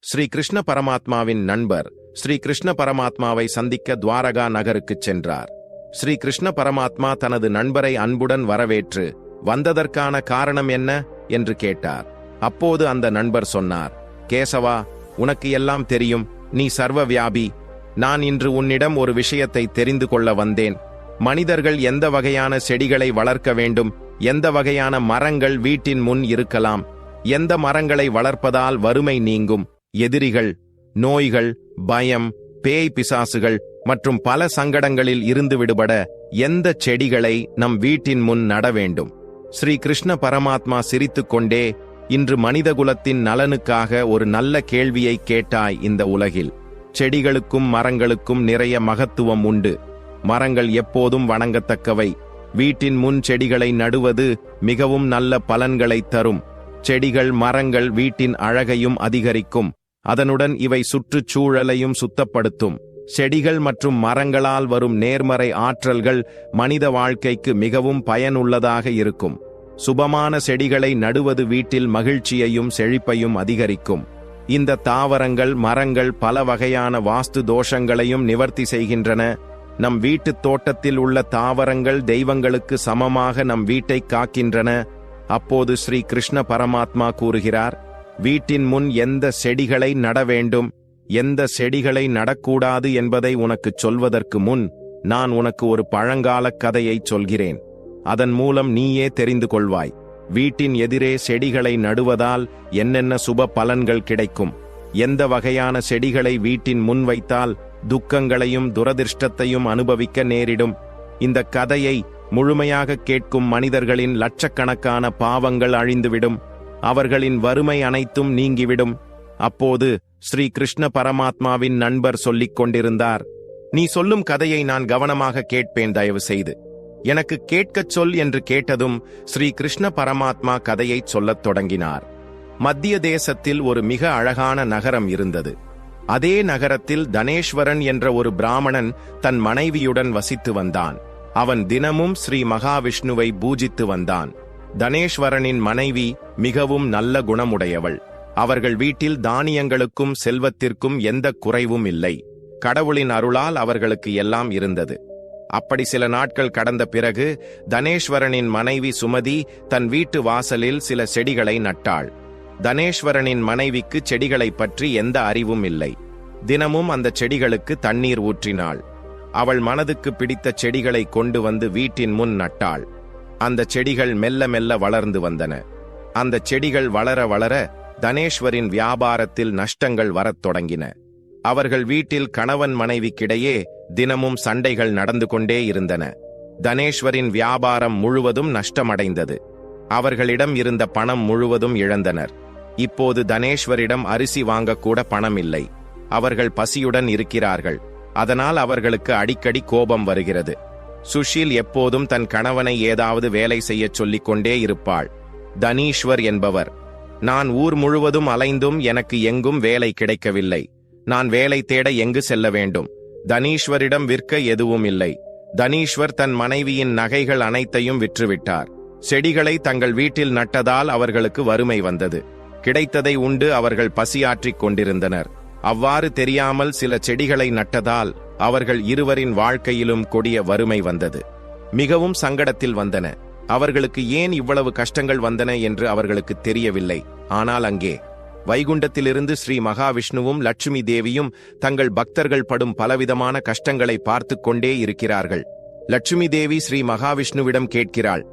ஸ்ரீ கிருஷ்ண பரமாத்மாவின் நண்பர் ஸ்ரீ கிருஷ்ண பரமாத்மாவை சந்திக்க துவாரகா நகருக்குச் சென்றார். ஸ்ரீ கிருஷ்ண பரமாத்மா தனது நண்பரை அன்புடன் வரவேற்று வந்ததற்கான காரணம் என்ன? என்று கேட்டார். அப்போது அந்த நண்பர் சொன்னார் கேசவா உனக்கு எல்லாம் தெரியும். நீ சர்வ வியாபி நான் இன்று உன்னிடம் ஒரு விஷயத்தை தெரிந்து கொள்ள வந்தேன். மனிதர்கள் எந்த வகையான செடிகளை வளர்க்க வேண்டும்? எந்த வகையான மரங்கள் வீட்டின் முன் இருக்கலாம்? எந்த மரங்களை வளர்ப்பதால் வறுமை நீங்கும்? எதிரிகள் நோய்கள் பயம் பேய் பிசாசுகள் மற்றும் பல சங்கடங்களில் இருந்து விடுபட எந்த செடிகளை நம் வீட்டின் முன் நட வேண்டும். ஸ்ரீ கிருஷ்ண பரமாத்மா சிரித்துக்கொண்டே இன்று மனிதகுலத்தின் நலனுக்காக ஒரு நல்ல கேள்வியை கேட்டாய் இந்த உலகில். செடிகளுக்கும் மரங்களுக்கும் நிறைய மகத்துவம் உண்டு. மரங்கள் எப்போதும் வணங்கத்தக்கவை. வீட்டின் முன் செடிகளை நடுவது மிகவும் நல்ல பலன்களை தரும். செடிகள் மரங்கள் வீட்டின் அழகையும் அதிகரிக்கும். அதனுடன் இவை சுற்றுச்சூழலையும் சுத்தப்படுத்தும். செடிகள் மற்றும் மரங்களால் வரும் நேர்மறை ஆற்றல்கள் மனித வாழ்க்கைக்கு மிகவும் பயனுள்ளதாக இருக்கும். சுபமான செடிகளை நடுவது வீட்டில் மகிழ்ச்சியையும் செழிப்பையும் அதிகரிக்கும். இந்த தாவரங்கள் மரங்கள் பல வகையான வாஸ்து தோஷங்களையும் நிவர்த்தி செய்கின்றன. நம் வீட்டுத் தோட்டத்தில் உள்ள தாவரங்கள் தெய்வங்களுக்கு சமமாக நம் வீட்டை காக்கின்றன. அப்போது ஸ்ரீ கிருஷ்ண பரமாத்மா கூறுகிறார் வீட்டின் முன் எந்த செடிகளை நட வேண்டும் எந்த செடிகளை நடக்கூடாது என்பதை உனக்குச் சொல்வதற்கு முன் நான் உனக்கு ஒரு பழங்கால கதையைச் சொல்கிறேன். அதன் மூலம் நீயே தெரிந்து கொள்வாய். வீட்டின் எதிரே செடிகளை நடுவதால் என்னென்ன சுப பலன்கள் கிடைக்கும்? எந்த வகையான செடிகளை வீட்டின் முன் வைத்தால் துக்கங்களையும் துரதிர்ஷ்டத்தையும் அனுபவிக்க நேரிடும்? இந்த கதையை முழுமையாக கேட்கும் மனிதர்களின் லட்சக்கணக்கான பாவங்கள் அழிந்துவிடும். அவர்களின் வறுமை அனைத்தும் நீங்கிவிடும். அப்போது ஸ்ரீ கிருஷ்ண பரமாத்மாவின் நண்பர் சொல்லிக் கொண்டிருந்தார் நீ சொல்லும் கதையை நான் கவனமாக கேட்பேன் தயவு செய்து எனக்கு கேட்கச் சொல் என்று கேட்டதும் ஸ்ரீ கிருஷ்ண பரமாத்மா கதையைச் சொல்லத் தொடங்கினார். மத்திய தேசத்தில் ஒரு மிக அழகான நகரம் இருந்தது. அதே நகரத்தில் தனேஸ்வரன் என்ற ஒரு பிராமணன் தன் மனைவியுடன் வசித்து வந்தான். அவன் தினமும் ஸ்ரீ மகாவிஷ்ணுவை பூஜித்து வந்தான். தனேஸ்வரனின் மனைவி மிகவும் நல்ல குணமுடையவள். அவர்கள் வீட்டில் தானியங்களுக்கும் செல்வத்திற்கும் எந்த குறைவும் இல்லை. கடவுளின் அருளால் அவர்களுக்கு எல்லாம் இருந்தது. அப்படி சில நாட்கள் கடந்த பிறகு தனேஸ்வரனின் மனைவி சுமதி தன் வீட்டு வாசலில் சில செடிகளை நட்டாள். தனேஸ்வரனின் மனைவிக்கு செடிகளைப் பற்றி எந்த அறிவும் இல்லை. தினமும் அந்த செடிகளுக்கு தண்ணீர் ஊற்றினாள். அவள் மனதுக்கு பிடித்த செடிகளை கொண்டு வந்து வீட்டின் முன் நட்டாள். அந்த செடிகள் மெல்ல மெல்ல வளர்ந்து வந்தன. அந்த செடிகள் வளர வளர தனேஸ்வரின் வியாபாரத்தில் நஷ்டங்கள் வரத் தொடங்கின. அவர்கள் வீட்டில் கணவன் மனைவிக்கிடையே தினமும் சண்டைகள் நடந்து கொண்டே இருந்தன. தனேஸ்வரின் வியாபாரம் முழுவதும் நஷ்டமடைந்தது. அவர்களிடம் இருந்த பணம் முழுவதும் இழந்தனர். இப்போது தனேஸ்வரிடம் அரிசி வாங்கக்கூட பணம் இல்லை அவர்கள் பசியுடன் இருக்கிறார்கள். அதனால் அவர்களுக்கு அடிக்கடி கோபம் வருகிறது. சுஷீல் எப்போதும் தன் கணவனை ஏதாவது வேலை செய்யச் சொல்லிக் கொண்டே இருப்பாள். தனீஸ்வர் என்பவர். நான் ஊர் முழுவதும் அலைந்தும் எனக்கு எங்கும் வேலை கிடைக்கவில்லை. நான் வேலை தேட எங்கு செல்ல வேண்டும்? தனீஸ்வரிடம் விற்க எதுவும் இல்லை. தனீஸ்வர் தன் மனைவியின் நகைகள் அனைத்தையும் விற்றுவிட்டார். செடிகளை தங்கள் வீட்டில் நட்டதால் அவர்களுக்கு வறுமை வந்தது. கிடைத்ததை உண்டு அவர்கள் பசியாற்றிக் கொண்டிருந்தனர். அவ்வாறு தெரியாமல் சில செடிகளை நட்டதால் அவர்கள் இருவரின் வாழ்க்கையிலும் கொடிய வறுமை வந்தது. மிகவும் சங்கடத்தில் வந்தன. அவர்களுக்கு ஏன் இவ்வளவு கஷ்டங்கள் வந்தன என்று அவர்களுக்கு தெரியவில்லை. ஆனால் அங்கே வைகுண்டத்திலிருந்து ஸ்ரீ மகாவிஷ்ணுவும் லட்சுமி தேவியும் தங்கள் பக்தர்கள் படும் பலவிதமான கஷ்டங்களை பார்த்து கொண்டே இருக்கிறார்கள். லட்சுமி தேவி ஸ்ரீ மகாவிஷ்ணுவிடம் கேட்கிறாள்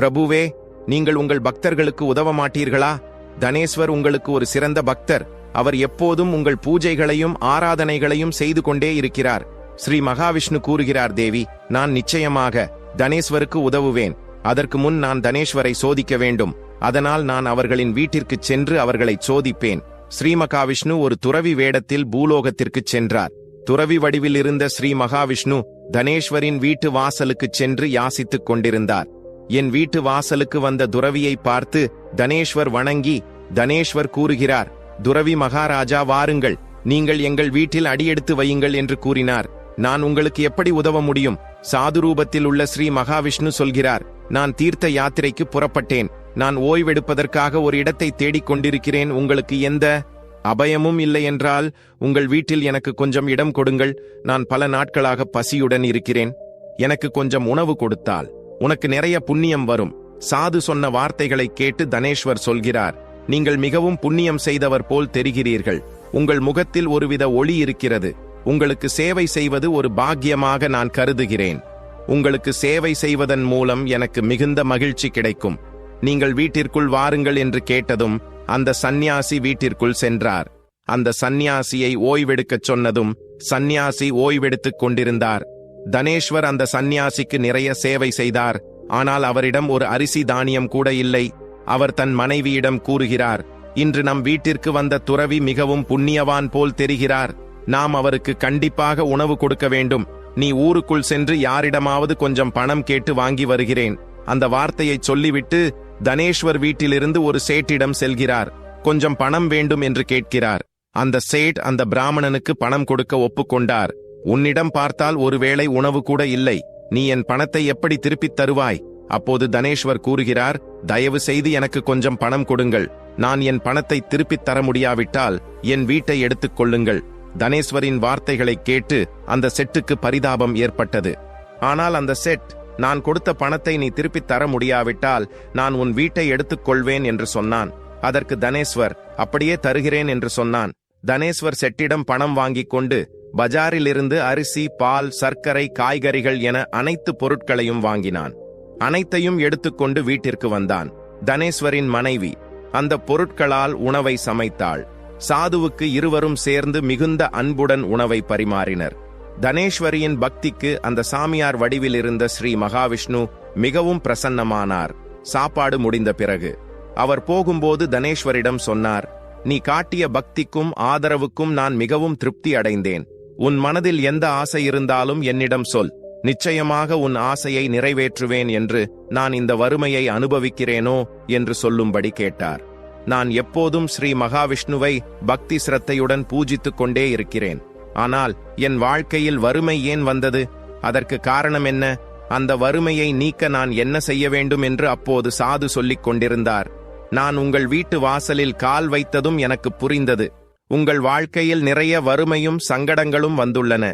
பிரபுவே நீங்கள் உங்கள் பக்தர்களுக்கு உதவ மாட்டீர்களா? தனேஸ்வர் உங்களுக்கு ஒரு சிறந்த பக்தர். அவர் எப்போதும் உங்கள் பூஜைகளையும் ஆராதனைகளையும் செய்து கொண்டே இருக்கிறார். ஸ்ரீ மகாவிஷ்ணு கூறுகிறார் தேவி நான் நிச்சயமாக தனேஸ்வருக்கு உதவுவேன். அதற்கு முன் நான் தனேஸ்வரை சோதிக்க வேண்டும். அதனால் நான் அவர்களின் வீட்டிற்குச் சென்று அவர்களை சோதிப்பேன். ஸ்ரீ மகாவிஷ்ணு ஒரு துறவி வேடத்தில் பூலோகத்திற்குச் சென்றார். துறவி வடிவில் இருந்த ஸ்ரீ மகாவிஷ்ணு தனேஸ்வரின் வீட்டு வாசலுக்குச் சென்று யாசித்துக் கொண்டிருந்தார். என் வீட்டு வாசலுக்கு வந்த துறவியை பார்த்து தனேஸ்வர் வணங்கி தனேஸ்வர் கூறுகிறார். துறவி மகாராஜா வாருங்கள். நீங்கள் எங்கள் வீட்டில் அடியெடுத்து வையுங்கள் என்று கூறினார். நான் உங்களுக்கு எப்படி உதவ முடியும்? சாது ரூபத்தில் உள்ள ஸ்ரீ மகாவிஷ்ணு சொல்கிறார் நான் தீர்த்த யாத்திரைக்கு புறப்பட்டேன். நான் ஓய்வெடுப்பதற்காக ஒரு இடத்தை தேடிக் கொண்டிருக்கிறேன். உங்களுக்கு எந்த அபயமும் இல்லை என்றால் உங்கள் வீட்டில் எனக்கு கொஞ்சம் இடம் கொடுங்கள். நான் பல நாட்களாக பசியுடன் இருக்கிறேன். எனக்கு கொஞ்சம் உணவு கொடுத்தால். உனக்கு நிறைய புண்ணியம் வரும். சாது சொன்ன வார்த்தைகளை கேட்டு தனேஸ்வர் சொல்கிறார் நீங்கள் மிகவும் புண்ணியம் செய்தவர் போல் தெரிகிறீர்கள். உங்கள் முகத்தில் ஒருவித ஒளி இருக்கிறது. உங்களுக்கு சேவை செய்வது ஒரு பாக்கியமாக நான் கருதுகிறேன். உங்களுக்கு சேவை செய்வதன் மூலம் எனக்கு மிகுந்த மகிழ்ச்சி கிடைக்கும். நீங்கள் வீட்டிற்குள் வாருங்கள் என்று கேட்டதும் அந்த சந்நியாசி வீட்டிற்குள் சென்றார். அந்த சந்நியாசியை ஓய்வெடுக்கச் சொன்னதும் சந்நியாசி ஓய்வெடுத்துக் கொண்டிருந்தார். தனேஸ்வர் அந்த சந்நியாசிக்கு நிறைய சேவை செய்தார். ஆனால் அவரிடம் ஒரு அரிசி தானியம் கூட இல்லை. அவர் தன் மனைவியிடம் கூறுகிறார் இன்று நம் வீட்டிற்கு வந்த துறவி மிகவும் புண்ணியவான் போல் தெரிகிறார். நாம் அவருக்கு கண்டிப்பாக உணவு கொடுக்க வேண்டும். நீ ஊருக்குள் சென்று யாரிடமாவது கொஞ்சம் பணம் கேட்டு வாங்கி வருகிறேன். அந்த வார்த்தையை சொல்லிவிட்டு தனேஸ்வர் வீட்டிலிருந்து ஒரு சேட்டிடம் செல்கிறார். கொஞ்சம் பணம் வேண்டும் என்று கேட்கிறார். அந்த சேட் அந்த பிராமணனுக்கு பணம் கொடுக்க ஒப்புக்கொண்டார். உன்னிடம் பார்த்தால் ஒருவேளை உணவு கூட இல்லை. நீ என் பணத்தை எப்படி திருப்பித் தருவாய்? அப்போது தனேஸ்வர் கூறுகிறார் தயவு செய்து எனக்கு கொஞ்சம் பணம் கொடுங்கள். நான் என் பணத்தை திருப்பித் தர முடியாவிட்டால் என் வீட்டை எடுத்துக் கொள்ளுங்கள். தனேஸ்வரின் வார்த்தைகளை கேட்டு அந்த செட்டுக்கு பரிதாபம் ஏற்பட்டது. ஆனால் அந்த செட் நான் கொடுத்த பணத்தை நீ திருப்பித் தர முடியாவிட்டால் நான் உன் வீட்டை எடுத்துக் கொள்வேன் என்று சொன்னான். அதற்கு தனேஸ்வர் அப்படியே தருகிறேன் என்று சொன்னான். தனேஸ்வர் செட்டிடம் பணம் வாங்கிக் கொண்டு பஜாரிலிருந்து அரிசி பால் சர்க்கரை காய்கறிகள் என அனைத்து பொருட்களையும் வாங்கினான். அனைத்தையும் எடுத்துக்கொண்டு வீட்டிற்கு வந்தான். தனேஸ்வரின் மனைவி அந்த பொருட்களால் உணவை சமைத்தாள். சாதுவுக்கு இருவரும் சேர்ந்து மிகுந்த அன்புடன் உணவை பரிமாறினர். தனேஸ்வரியின் பக்திக்கு அந்த சாமியார் வடிவில் இருந்த ஸ்ரீ மகாவிஷ்ணு மிகவும் பிரசன்னமானார். சாப்பாடு முடிந்த பிறகு அவர் போகும்போது தனேஸ்வரிடம் சொன்னார் நீ காட்டிய பக்திக்கும் ஆதரவுக்கும் நான் மிகவும் திருப்தி அடைந்தேன். உன் மனதில் எந்த ஆசை இருந்தாலும் என்னிடம் சொல். நிச்சயமாக உன் ஆசையை நிறைவேற்றுவேன் என்று நான் இந்த வறுமையை அனுபவிக்கிறேனோ என்று சொல்லும்படி கேட்டார். நான் எப்போதும் ஸ்ரீ மகாவிஷ்ணுவை பக்தி சிரத்தையுடன் பூஜித்துக் கொண்டே இருக்கிறேன். ஆனால் என் வாழ்க்கையில் வறுமை ஏன் வந்தது? அதற்கு காரணம் என்ன? அந்த வறுமையை நீக்க நான் என்ன செய்ய வேண்டும் என்று அப்போது சாது சொல்லிக் கொண்டிருந்தார். நான் உங்கள் வீட்டு வாசலில் கால் வைத்ததும் எனக்கு புரிந்தது. உங்கள் வாழ்க்கையில் நிறைய வறுமையும் சங்கடங்களும் வந்துள்ளன.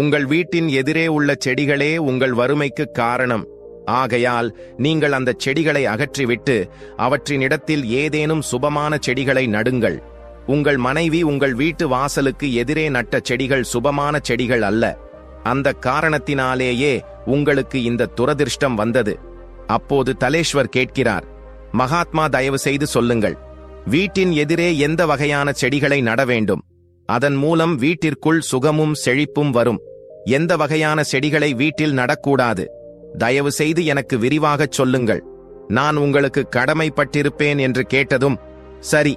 உங்கள் வீட்டின் எதிரே உள்ள செடிகளே உங்கள் வறுமைக்கு காரணம். ஆகையால் நீங்கள் அந்த செடிகளை அகற்றிவிட்டு அவற்றின் இடத்தில் ஏதேனும் சுபமான செடிகளை நடுங்கள். உங்கள் மனைவி உங்கள் வீட்டு வாசலுக்கு எதிரே நட்ட செடிகள் சுபமான செடிகள் அல்ல. அந்த காரணத்தினாலேயே உங்களுக்கு இந்த துரதிர்ஷ்டம் வந்தது. அப்போது தலேஸ்வர் கேட்கிறார் மகாத்மா தயவு செய்து சொல்லுங்கள். வீட்டின் எதிரே எந்த வகையான செடிகளை நட வேண்டும்? அதன் மூலம் வீட்டிற்குள் சுகமும் செழிப்பும் வரும். எந்த வகையான செடிகளை வீட்டில் நடக்கூடாது. தயவு செய்து எனக்கு விரிவாகச் சொல்லுங்கள். நான் உங்களுக்கு கடமைப்பட்டிருப்பேன் என்று கேட்டதும் சரி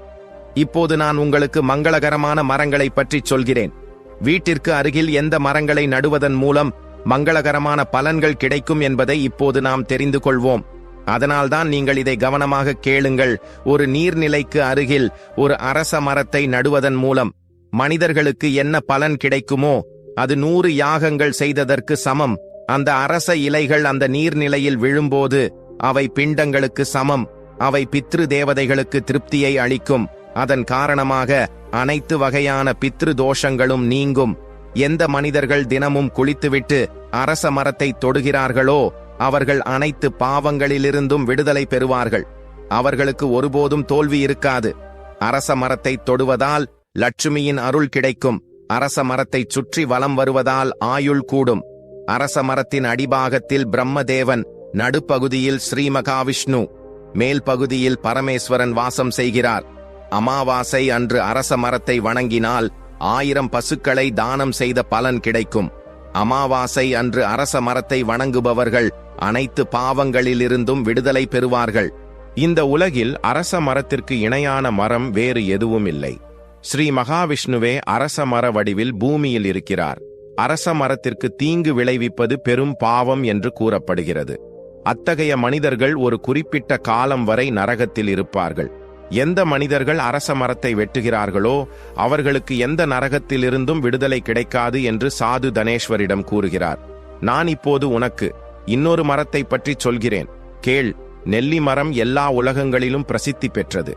இப்போது நான் உங்களுக்கு மங்களகரமான மரங்களை பற்றி சொல்கிறேன். வீட்டிற்கு அருகில் எந்த மரங்களை நடுவதன் மூலம் மங்களகரமான பலன்கள் கிடைக்கும் என்பதை இப்போது நாம் தெரிந்து கொள்வோம். அதனால்தான் நீங்கள் இதை கவனமாக கேளுங்கள். ஒரு நீர்நிலைக்கு அருகில் ஒரு அரச மரத்தை நடுவதன் மூலம். மனிதர்களுக்கு என்ன பலன் கிடைக்குமோ அது நூறு யாகங்கள் செய்ததற்கு சமம். அந்த அரச இலைகள் அந்த நீர்நிலையில் விழும்போது அவை பிண்டங்களுக்கு சமம். அவை பித்ரு தேவதைகளுக்கு திருப்தியை அளிக்கும். அதன் காரணமாக அனைத்து வகையான பித்ரு தோஷங்களும் நீங்கும். எந்த மனிதர்கள் தினமும் குளித்துவிட்டு அரச மரத்தை தொடுகிறார்களோ அவர்கள் அனைத்து பாவங்களிலிருந்தும் விடுதலை பெறுவார்கள். அவர்களுக்கு ஒருபோதும் தோல்வி இருக்காது. அரச மரத்தை தொடுவதால் லட்சுமியின் அருள் கிடைக்கும். அரச மரத்தைச் சுற்றி வலம் வருவதால் ஆயுள் கூடும். அரச மரத்தின் அடிபாகத்தில் பிரம்மதேவன் நடுப்பகுதியில் ஸ்ரீ மகாவிஷ்ணு மேல் பகுதியில் பரமேஸ்வரன் வாசம் செய்கிறார். அமாவாசை அன்று அரச மரத்தை வணங்கினால் ஆயிரம் பசுக்களை தானம் செய்த பலன் கிடைக்கும். அமாவாசை அன்று அரச மரத்தை வணங்குபவர்கள் அனைத்து பாவங்களிலிருந்தும் விடுதலை பெறுவார்கள். இந்த உலகில் அரச மரத்திற்கு இணையான மரம் வேறு எதுவும் இல்லை. ஸ்ரீ மகாவிஷ்ணுவே அரச மர வடிவில் பூமியில் இருக்கிறார். அரச மரத்திற்கு தீங்கு விளைவிப்பது பெரும் பாவம் என்று கூறப்படுகிறது. அத்தகைய மனிதர்கள் ஒரு குறிப்பிட்ட காலம் வரை நரகத்தில் இருப்பார்கள். எந்த மனிதர்கள் அரச மரத்தை வெட்டுகிறார்களோ அவர்களுக்கு எந்த நரகத்திலிருந்தும் விடுதலை கிடைக்காது என்று சாது தனேஸ்வரிடம் கூறுகிறார். நான் இப்போது உனக்கு இன்னொரு மரத்தை பற்றி சொல்கிறேன். கேள் நெல்லி மரம் எல்லா உலகங்களிலும் பிரசித்தி பெற்றது.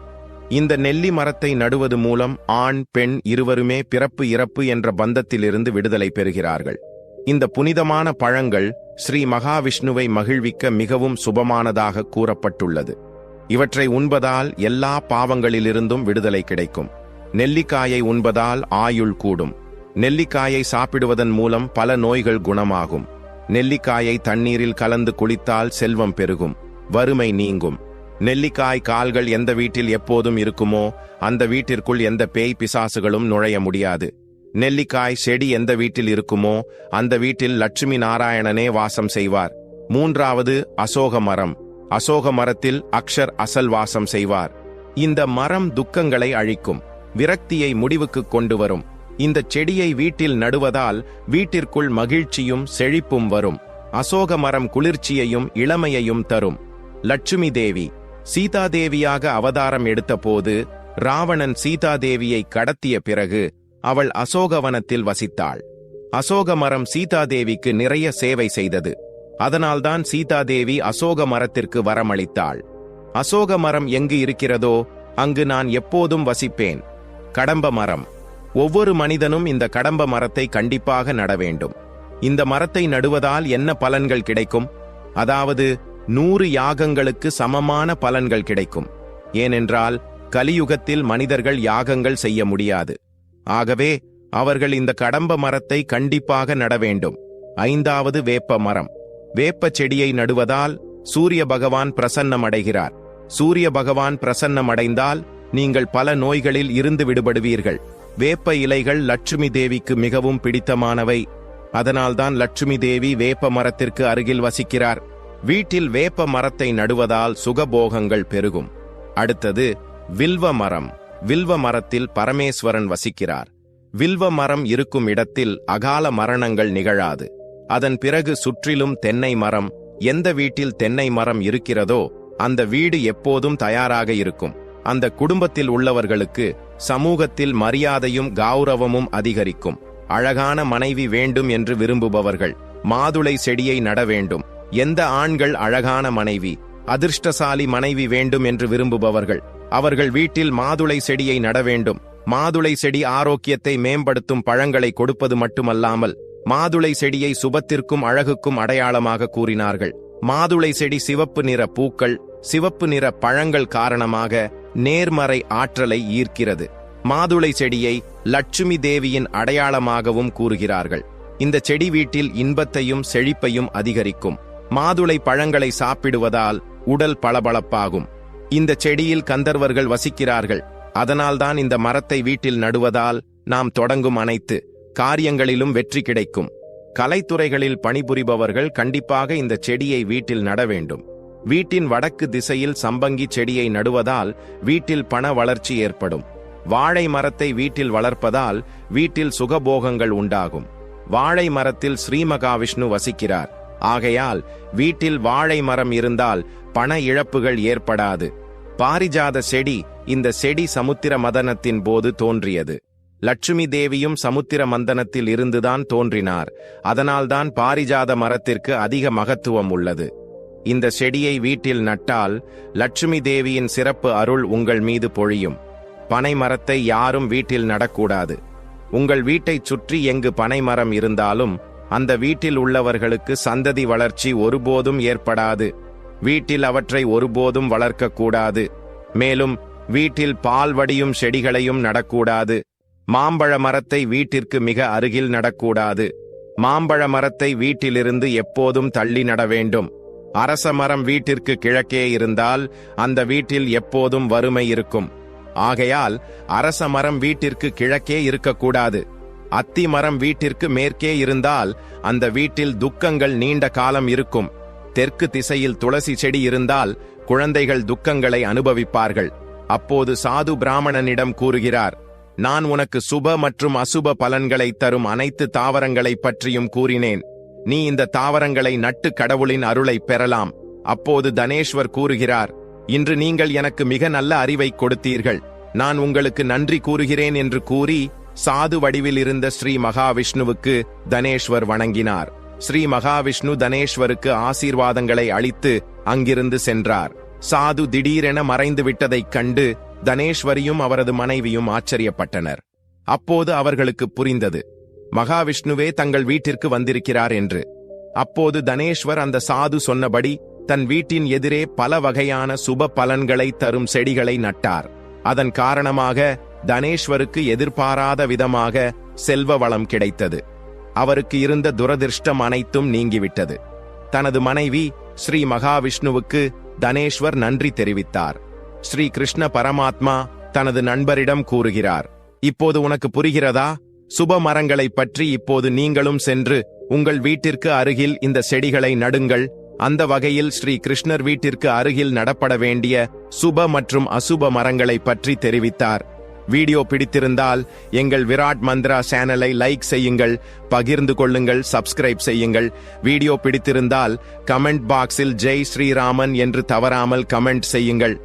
இந்த நெல்லி மரத்தை நடுவது மூலம் ஆண் பெண் இருவருமே பிறப்பு இறப்பு என்ற பந்தத்திலிருந்து விடுதலை பெறுகிறார்கள். இந்த புனிதமான பழங்கள் ஸ்ரீ மகாவிஷ்ணுவை மகிழ்விக்க மிகவும் சுபமானதாக கூறப்பட்டுள்ளது. இவற்றை உண்பதால் எல்லா பாவங்களிலிருந்தும் விடுதலை கிடைக்கும். நெல்லிக்காயை உண்பதால் ஆயுள் கூடும். நெல்லிக்காயை சாப்பிடுவதன் மூலம் பல நோய்கள் குணமாகும். நெல்லிக்காயை தண்ணீரில் கலந்து குளித்தால் செல்வம் பெருகும். வறுமை நீங்கும். நெல்லிக்காய் கால்கள் எந்த வீட்டில் எப்போதும் இருக்குமோ அந்த வீட்டிற்குள் எந்த பேய் பிசாசுகளும் நுழைய முடியாது. நெல்லிக்காய் செடி எந்த வீட்டில் இருக்குமோ அந்த வீட்டில் லட்சுமி நாராயணனே வாசம் செய்வார். மூன்றாவது அசோக மரம். அசோக மரத்தில் அக்ஷர் அசல் வாசம் செய்வார். இந்த மரம் துக்கங்களை அழிக்கும். விரக்தியை முடிவுக்கு கொண்டு வரும். இந்த செடியை வீட்டில் நடுவதால் வீட்டிற்குள் மகிழ்ச்சியும் செழிப்பும் வரும். அசோக மரம் குளிர்ச்சியையும் இளமையையும் தரும். லட்சுமி தேவி. சீதாதேவியாக அவதாரம் எடுத்தபோது ராவணன் சீதாதேவியை கடத்திய பிறகு அவள் அசோகவனத்தில் வசித்தாள். அசோக மரம் சீதாதேவிக்கு நிறைய சேவை செய்தது. அதனால்தான் சீதாதேவி அசோக மரத்திற்கு வரமளித்தாள். அசோக மரம் எங்கு இருக்கிறதோ அங்கு நான் எப்போதும் வசிப்பேன். கடம்ப மரம். ஒவ்வொரு மனிதனும் இந்த கடம்ப மரத்தை கண்டிப்பாக நட வேண்டும். இந்த மரத்தை நடுவதால் என்ன பலன்கள் கிடைக்கும்? அதாவது நூறு யாகங்களுக்கு சமமான பலன்கள் கிடைக்கும். ஏனென்றால் கலியுகத்தில் மனிதர்கள் யாகங்கள் செய்ய முடியாது. ஆகவே அவர்கள் இந்த கடம்ப மரத்தை கண்டிப்பாக நட வேண்டும். ஐந்தாவது வேப்ப மரம். வேப்ப செடியை நடுவதால் சூரிய பகவான் பிரசன்னம் அடைகிறார் சூரிய பகவான் பிரசன்னம் அடைந்தால் நீங்கள் பல நோய்களில் இருந்து விடுபடுவீர்கள். வேப்ப இலைகள் லட்சுமி தேவிக்கு மிகவும் பிடித்தமானவை. அதனால்தான் லட்சுமி தேவி வேப்ப மரத்திற்கு அருகில் வசிக்கிறார். வீட்டில் வேப்ப மரத்தை நடுவதால் சுகபோகங்கள் பெருகும். அடுத்தது வில்வ மரம். வில்வ மரத்தில் பரமேஸ்வரன் வசிக்கிறார். வில்வ மரம் இருக்கும் இடத்தில் அகால மரணங்கள் நிகழாது. அதன் பிறகு சுற்றிலும் தென்னை மரம் எந்த வீட்டில் தென்னை மரம் இருக்கிறதோ அந்த வீடு எப்போதும் தயாராக இருக்கும். அந்த குடும்பத்தில் உள்ளவர்களுக்கு சமூகத்தில் மரியாதையும் கௌரவமும் அதிகரிக்கும். அழகான மனைவி வேண்டும் என்று விரும்புபவர்கள் மாதுளை செடியை நட வேண்டும். எந்த ஆண்கள் அழகான மனைவி அதிர்ஷ்டசாலி மனைவி வேண்டும் என்று விரும்புபவர்கள் அவர்கள் வீட்டில் மாதுளை செடியை நட வேண்டும். மாதுளை செடி ஆரோக்கியத்தை மேம்படுத்தும் பழங்களை கொடுப்பது மட்டுமல்லாமல் மாதுளை செடியை சுபத்திற்கும் அழகுக்கும் அடையாளமாக கூறினார்கள். மாதுளை செடி சிவப்பு நிற பூக்கள் சிவப்பு நிற பழங்கள் காரணமாக நேர்மறை ஆற்றலை ஈர்க்கிறது. மாதுளை செடியை லட்சுமி தேவியின் அடையாளமாகவும் கூறுகிறார்கள். இந்த செடி வீட்டில் இன்பத்தையும் செழிப்பையும் அதிகரிக்கும். மாதுளை பழங்களை சாப்பிடுவதால் உடல் பளபளப்பாகும். இந்த செடியில் கந்தர்வர்கள் வசிக்கிறார்கள். அதனால்தான் இந்த மரத்தை வீட்டில் நடுவதால் நாம் தொடங்கும் அனைத்து காரியங்களிலும் வெற்றி கிடைக்கும். கலைத்துறைகளில் பணிபுரிபவர்கள் கண்டிப்பாக இந்த செடியை வீட்டில் நட வேண்டும். வீட்டின் வடக்கு திசையில் சம்பங்கி செடியை நடுவதால் வீட்டில் பண வளர்ச்சி ஏற்படும். வாழை மரத்தை வீட்டில் வளர்ப்பதால் வீட்டில் சுகபோகங்கள் உண்டாகும். வாழை மரத்தில் ஸ்ரீ மகாவிஷ்ணு வசிக்கிறார். ஆகையால் வீட்டில் வாழை மரம் இருந்தால் பண இழப்புகள் ஏற்படாது. பாரிஜாத செடி இந்த செடி சமுத்திர மதனத்தின் போது தோன்றியது. லட்சுமி தேவியும் சமுத்திர மந்தனத்தில் இருந்துதான் தோன்றினார். அதனால்தான் பாரிஜாத மரத்திற்கு அதிக மகத்துவம் உள்ளது. இந்த செடியை வீட்டில் நட்டால் லட்சுமி தேவியின் சிறப்பு அருள் உங்கள் மீது பொழியும். பனை மரத்தை யாரும் வீட்டில் நடக்கூடாது. உங்கள் வீட்டைச் சுற்றி எங்கு பனை மரம் இருந்தாலும் அந்த வீட்டில் உள்ளவர்களுக்கு சந்ததி வளர்ச்சி ஒருபோதும் ஏற்படாது. வீட்டில் அவற்றை ஒருபோதும் வளர்க்கக்கூடாது. மேலும் வீட்டில் பால் வடியும் செடிகளையும் நடக்கூடாது. மாம்பழ மரத்தை வீட்டிற்கு மிக அருகில் நடக்கூடாது. மாம்பழ மரத்தை வீட்டிலிருந்து எப்போதும் தள்ளி நட வேண்டும். அரச மரம் வீட்டிற்கு கிழக்கே இருந்தால் அந்த வீட்டில் எப்போதும் வறுமை இருக்கும். ஆகையால் அரச மரம் வீட்டிற்கு கிழக்கே இருக்கக்கூடாது. அத்தி மரம் வீட்டிற்கு மேற்கே இருந்தால் அந்த வீட்டில் துக்கங்கள் நீண்ட காலம் இருக்கும். தெற்கு திசையில் துளசி செடி இருந்தால் குழந்தைகள் துக்கங்களை அனுபவிப்பார்கள். அப்போது சாது பிராமணனிடம் கூறுகிறார் நான் உனக்கு சுப மற்றும் அசுப பலன்களை தரும் அனைத்து தாவரங்களைப் பற்றியும் கூறினேன். நீ இந்த தாவரங்களை நட்டு கடவுளின் அருளை பெறலாம். அப்போது தனேஸ்வர் கூறுகிறார் இன்று நீங்கள் எனக்கு மிக நல்ல அறிவை கொடுத்தீர்கள். நான் உங்களுக்கு நன்றி கூறுகிறேன் என்று கூறி சாது வடிவில் இருந்த ஸ்ரீ மகாவிஷ்ணுவுக்கு தனேஸ்வர் வணங்கினார். ஸ்ரீ மகாவிஷ்ணு தனேஸ்வருக்கு ஆசீர்வாதங்களை அளித்து அங்கிருந்து சென்றார். சாது திடீரென மறைந்து விட்டதைக் கண்டு தனேஸ்வரியும் அவரது மனைவியும் ஆச்சரியப்பட்டனர். அப்போது அவர்களுக்கு புரிந்தது. மகாவிஷ்ணுவே தங்கள் வீட்டிற்கு வந்திருக்கிறார் என்று. அப்போது தனேஸ்வர் அந்த சாது சொன்னபடி தன் வீட்டின் எதிரே பல வகையான சுப பலன்களை தரும் செடிகளை நட்டார். அதன் காரணமாக தனேஸ்வருக்கு எதிர்பாராத விதமாக செல்வ வளம் கிடைத்தது. அவருக்கு இருந்த துரதிர்ஷ்டம் அனைத்தும் நீங்கிவிட்டது. தனது மனைவி ஸ்ரீ மகாவிஷ்ணுவுக்கு தனேஸ்வர் நன்றி தெரிவித்தார். ஸ்ரீ கிருஷ்ண பரமாத்மா தனது நண்பரிடம் கூறுகிறார் இப்போது உனக்கு புரிகிறதா? சுப மரங்களைப் பற்றி இப்போது நீங்களும் சென்று உங்கள் வீட்டிற்கு அருகில் இந்த செடிகளை நடுங்கள். அந்த வகையில் ஸ்ரீ கிருஷ்ணர் வீட்டிற்கு அருகில் நடப்பட வேண்டிய சுப மற்றும் அசுப மரங்களை பற்றி தெரிவித்தார். வீடியோ பிடித்திருந்தால் எங்கள் விராட் மந்த்ரா சேனலை லைக் செய்யுங்கள் பகிர்ந்து கொள்ளுங்கள் சப்ஸ்கிரைப் செய்யுங்கள். வீடியோ பிடித்திருந்தால் கமெண்ட் பாக்ஸில் ஜெய் ஸ்ரீராமன் என்று தவறாமல் கமெண்ட் செய்யுங்கள்.